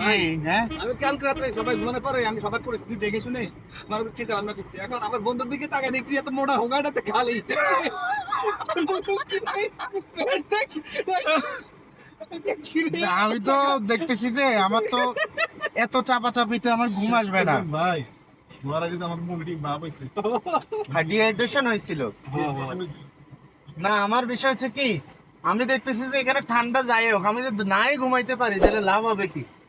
হ্যাঁ? আমি কালকে রাত্রে সবাই ঘুমানোর পরে আমি সবার পরিস্থিতি দেখে শুনে আমার চিন্তা ভাবনা করছি। এখন আমার বন্ধুর দিকে তাকাই দেখছি এত মোটা হোগাটাতে খালি। আমি তো দেখতেছি যে আমার তো এত চাপা চাপিতে আমার ঘুম আসবে না। ভাই কিন্তু আমার মুভি ভাব হয়েছে। ডিহাইড্রেশন হয়েছিল। না আমার বিষয় হচ্ছে কি আমি দেখতেছি যে এখানে ঠান্ডা যাই হোক আমি যদি নাই ঘুমাইতে পারি তাহলে লাভ হবে কি?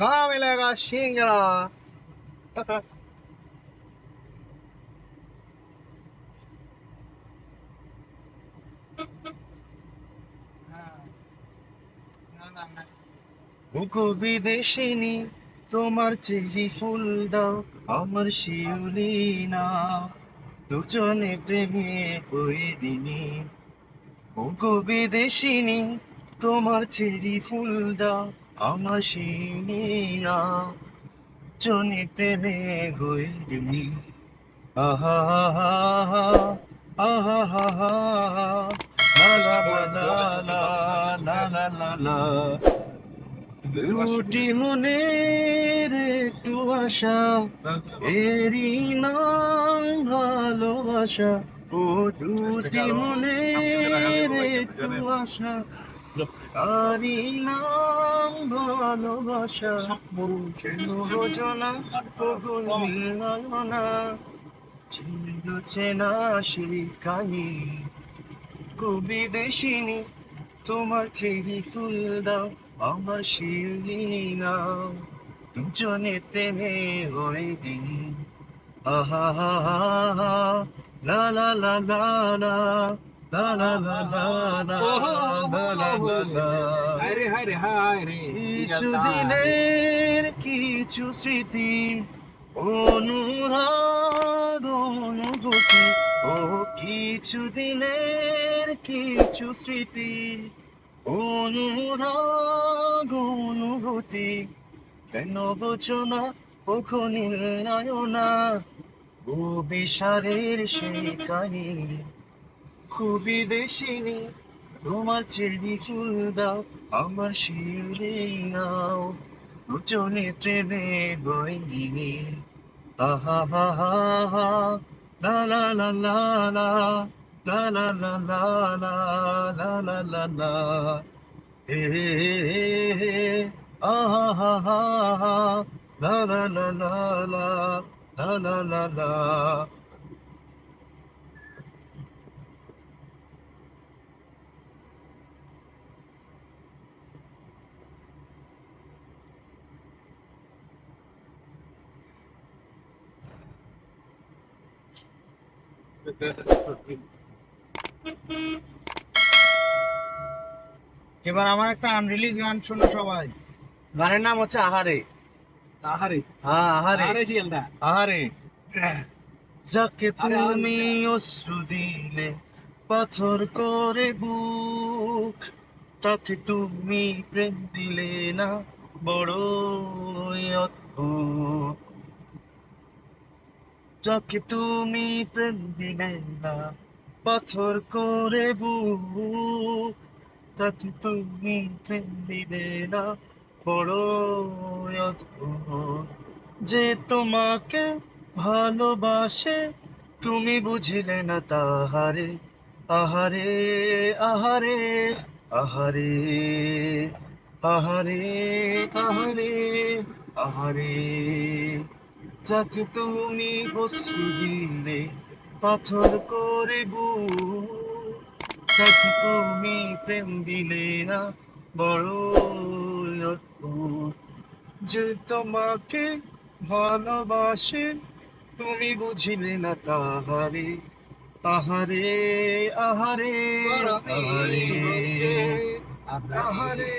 कहाँ मिलेगा सिंगड़ा বুকু বিদেশিনী তোমার চেরি ফুল দাও আমার শিউলি না দুজনে প্রেমে ওই দিনই ওগো বিদেশিনী তোমার চেরি ফুল দাও আমাশিনিয়া চনিতে মে হইরমি দুটি মনের একটু আশা এরি নাম ভালোবাসা ও দুটি মনের একটু আশা ভালোবাসা। রোজনা কখন মিলনা ছিল চেনা কানি কবি দেশিনী তোমার চেরি ফুল দাও আমার নাও দুজনে প্রেমে হয়ে দিন। আহা হা হা হা লা লা লা লা। কিছু দিনের কিছু স্মৃতি অনুরাগ অনুভূতি ও কিছু দিনের কিছু স্মৃতি অনুরাগ অনুভূতি, কেন বোচনা ওখানে নয়না ও বিশারের সেই কাহিনী। খুবই দেশিনী তোমার চেরি ফুল দাও আমার শিউরে নাও দুজনে প্রেমে বইনি আহা হা হা লা লা লা লা লা লা লা হে হে হে আহা হা হা হা লা লা লা লা লা এবার আমার একটা আনরিলিজ গান শোনো সবাই। গানের নাম হচ্ছে আহারে। আহারে? হ্যাঁ আহারে। আহারে শিয়ালদা আহারে। যাকে। তুমি অশ্রু দিলে পাথর করে বুক তাকে তুমি প্রেম দিলে না বড় অদ্ভুত। যাকে তুমি প্রেম দিলে না পাথর করে বুক। তাকে তুমি প্রেম দিলে না যে তোমাকে ভালোবাসে, তুমি বুঝিলে না তাহারে, আহারে আহারে আহারে আহারে আহারে আহারে। যাকে তুমি বসু দিলে পাথর করে তাকে তুমি প্রেম দিলে না বড় যে তোমাকে ভালোবাসে তুমি বুঝিলে না তাহারে আহারে আহারে আহারে আহারে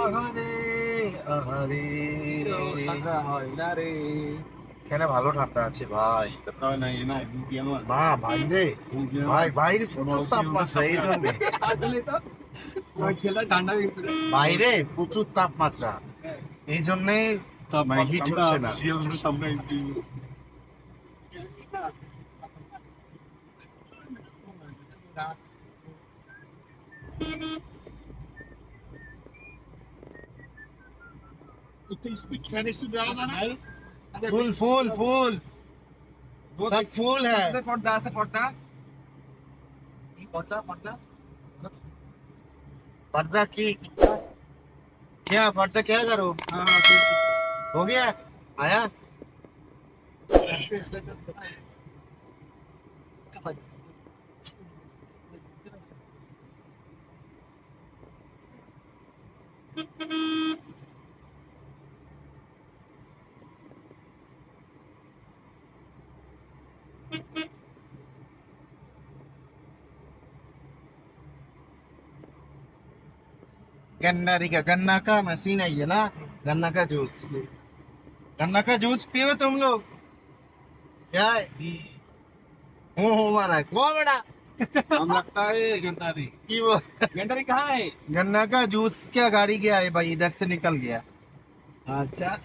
আহারে আহারে ঠান্ডা হয় না রে এখানে ভালো ঠান্ডা আছে ভাই। বা বান্ধে ভাই বাইরে প্রচুর তাপমাত্রা এই জন্য। বাইরে প্রচুর তাপমাত্রা। এই জন্যে হিট মানে হচ্ছে না। একটু স্পিড ফ্যান फूल फूल फूल। सब फूल है। पड़ता से पड़ता। पड़ता पड़ता। पर्दा की क्या पड़ता क्या करो? हाँ, हाँ, हो गया? आया? Thank you. गन्ना रिका गन्ना का मशीन है ये ना? गन्ना का जूस। गन्ना का जूस पियो तुम लोग। क्या है? हो हो मारा। को बेटा हम लगता है गंदारी की वो। गंदारी कहाँ है? गन्ना का जूस क्या गाड़ी गया है भाई? इधर से निकल गया। अच्छा।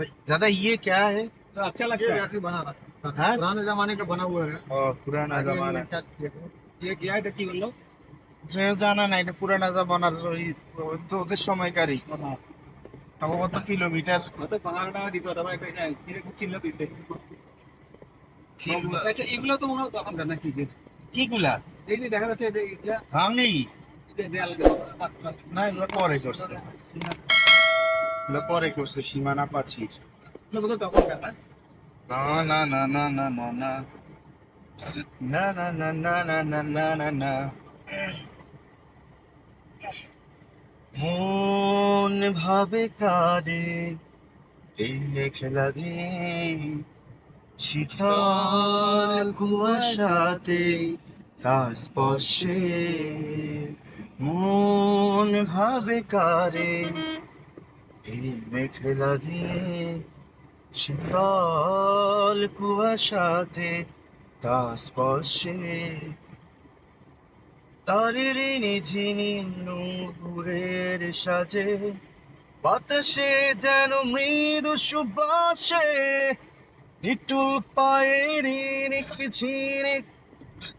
दादा ये क्या है? तो अच्छा लगता है। बना रहा। हाँ? पुराने जमाने का बना हुआ है और पुराना आगे जमाना इन्होंने क्या किया? ये क्या है टक्की बोलो যে জানা না এটা পুরানা জামানার ওই ওই তো ওদের সময়কারই তাও কত কিলোমিটার मतलब पहाड़ ना दिखा था भाई कहीं नहीं तेरे कुछ चिल्ला पीते আচ্ছা এগুলো তো মনে হয় তখন না কি যে কিগুলা এই যে দেখা যাচ্ছে যে এটা ভাঙি দেয়াল না এগুলো পরে করছে এগুলো পরে করছে সীমানা পাচ্ছি এগুলো না না না না না না না না না না না না না না না না মন ভাবে কারে এই খেলা দিয়ে শিখার কুয়াশাতে তার স্পর্শে মন ভাবে কারে এই মেখেলা দিয়ে শীতল কুয়াশাতে তা স্পর্শে। তারের নিঝিনি নূরের সাজে, বাতাসে যেন মৃদু সুবাসে। একটু পায়ের ঝিনিক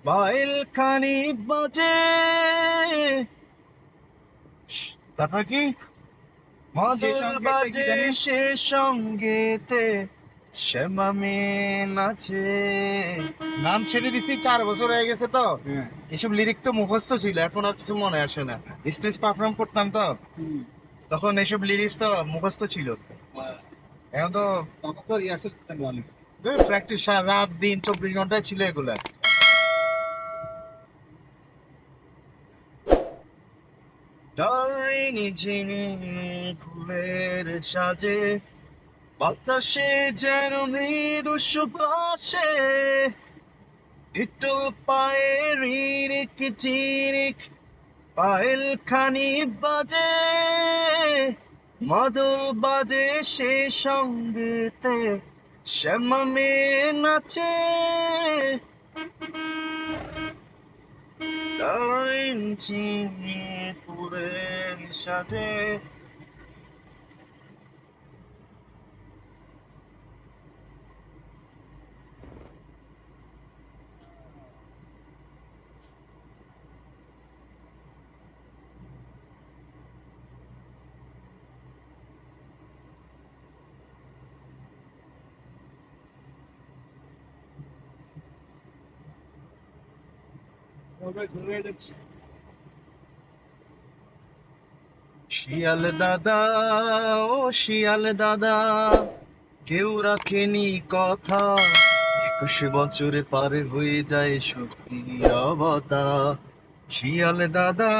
পায়েল খানি বাজে। তারপর কি? কি বাজে সে সঙ্গেতে শ্যামা মেয়ে নাচে। নাম ছেড়ে দিছি চার বছর হয়ে গেছে তো। হ্যাঁ। এসব লিরিক তো মুখস্থ ছিল এখন আর কিছু মনে আসে না। স্টেজ পারফর্ম করতাম তো। তখন এসব লিরিক্স তো মুখস্থ ছিল। এখন তো প্র্যাকটিস রাত দিন চব্বিশ ঘন্টায় ছিল এগুলা। দারিনি ঝিনি ফুলের সাজে, বাতাসে যেন মৃদু সুবাসে। একটু পায়ে রিরিক চিরিক, পায়েল খানি বাজে। মধু বাজে সে সঙ্গীতে, শ্যামা মেয়ে নাচে। কারেন্সি নিয়ে সাথে শিয়াল দাদা, ও শিয়াল দাদা, কেউ রাখেনি কথা। একুশ বছরে পারে হয়ে যায় সত্যির অবতা। শিয়াল দাদা,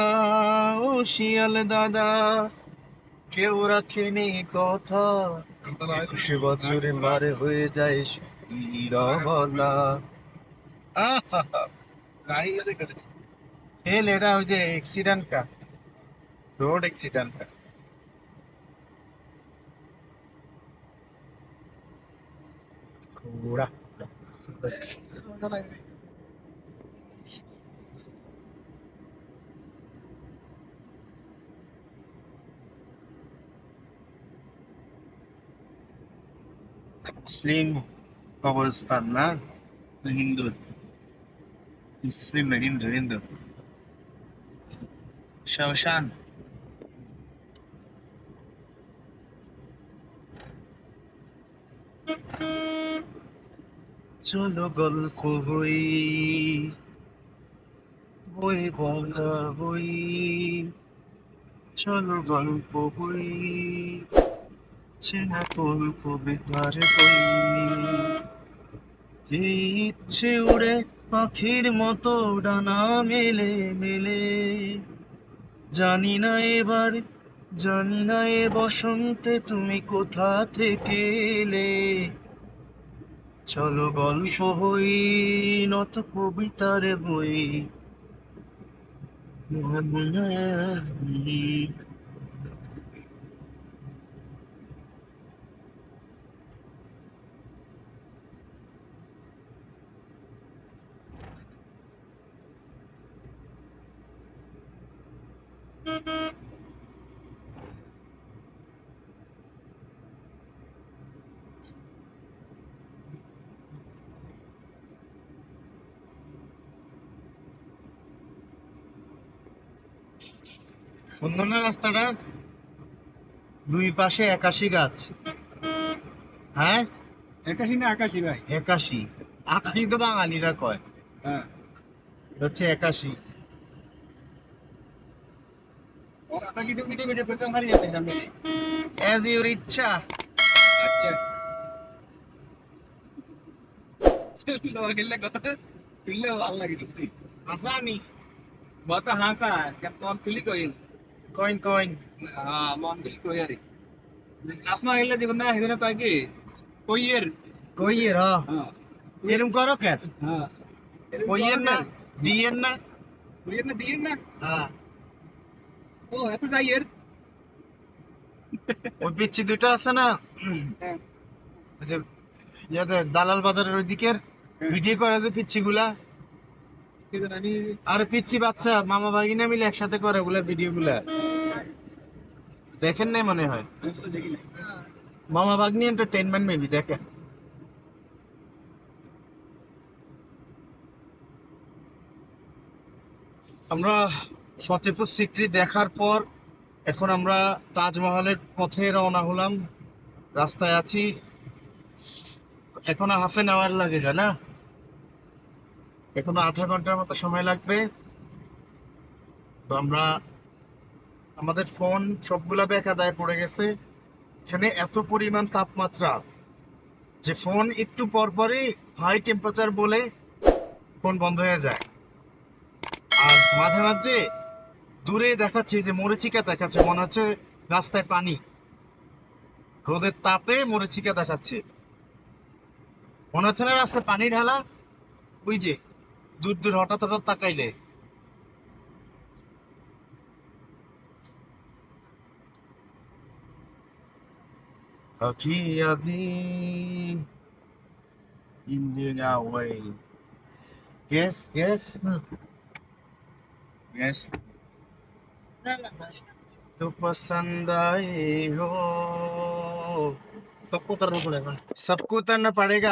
ও শিয়াল দাদা, কেউ রাখেনি কথা। একুশ বছরে পারে হয়ে যায় সত্যির অবতা। আহা। फेल है मुझे एक्सीडेंट का। रोड एक्सीडेंट का। कूड़ा মুসলিম কবরস্থান না না হিন্দু হিন্দু শ্মশান চলো গল্প বই বই বলা বই। চলো গল্প বই, চেনা গল্প বেতার বই। ইচ্ছে উড়ে পাখির মতো ডানা মেলে মেলে। জানি না এবার, জানি না এ বসন্তে তুমি কোথা থেকে এলে। চলো গল্প হই, নত কবিতার বই। সন্ধ্যা রাস্তাটা দুই পাশে একাশি গাছ। হ্যাঁ? একাশি না একাশি ভাই? একাশি। আকাশি তো বাঙালিরা কয়। হ্যাঁ। হচ্ছে একাশি। অ্যাজ ইউর ইচ্ছা। হাসা কেমন তুলি কইল කොයින් කොයින් ආ මොන්දිල් කොයරි আসমান গেলে জীবন না হিদিনে পাই কি কোয়ের কোয়ের হ্যাঁ এরম করো কেন হ্যাঁ কোয়ের না দিয়ের না কোয়ের না দিয়ের না হ্যাঁ ও এত যাইয়ের ও পিচ্ছি দুটো আছে না? হ্যাঁ। যে দালাল বাজারের ওই দিকের ভিডিও করে যে পিচ্ছি গুলা আর পিচ্ছি বাচ্চা মামা ভাগিনা মিলে একসাথে করে ওগুলা ভিডিও গুলা। দেখেন নাই মনে হয়? মামা ভাগ্নি এন্টারটেনমেন্ট মেবি দেখেন। আমরা ফতেপুর সিক্রি দেখার পর এখন আমরা তাজমহলের পথে রওনা হলাম। রাস্তায় আছি। এখন হাফ এন আওয়ার লাগে না? এখনও আধা ঘণ্টার মতো সময় লাগবে। তো আমরা, আমাদের ফোন সবগুলা বেকা দায় পড়ে গেছে। এখানে এত পরিমাণ তাপমাত্রা যে ফোন একটু পর পরই হাই টেম্পারেচার বলে ফোন বন্ধ হয়ে যায়। আর মাঝে মাঝে দূরে দেখাচ্ছে যে মরিচিকা দেখাচ্ছে, মনে হচ্ছে রাস্তায় পানি। রোদের তাপে মরিচিকা দেখাচ্ছে। মনে হচ্ছে না রাস্তায় পানি ঢালা। ওই যে দূর দূর হঠাৎ হঠাৎ তাকাইলে Aqui ali Indian away. Yes, yes. Yes. तो पसंद आए हो सबको उतरना पड़ेगा सबको उतरना पड़ेगा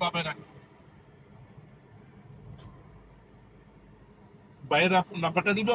পাবেন বাইরের নাম্বারটা দিব.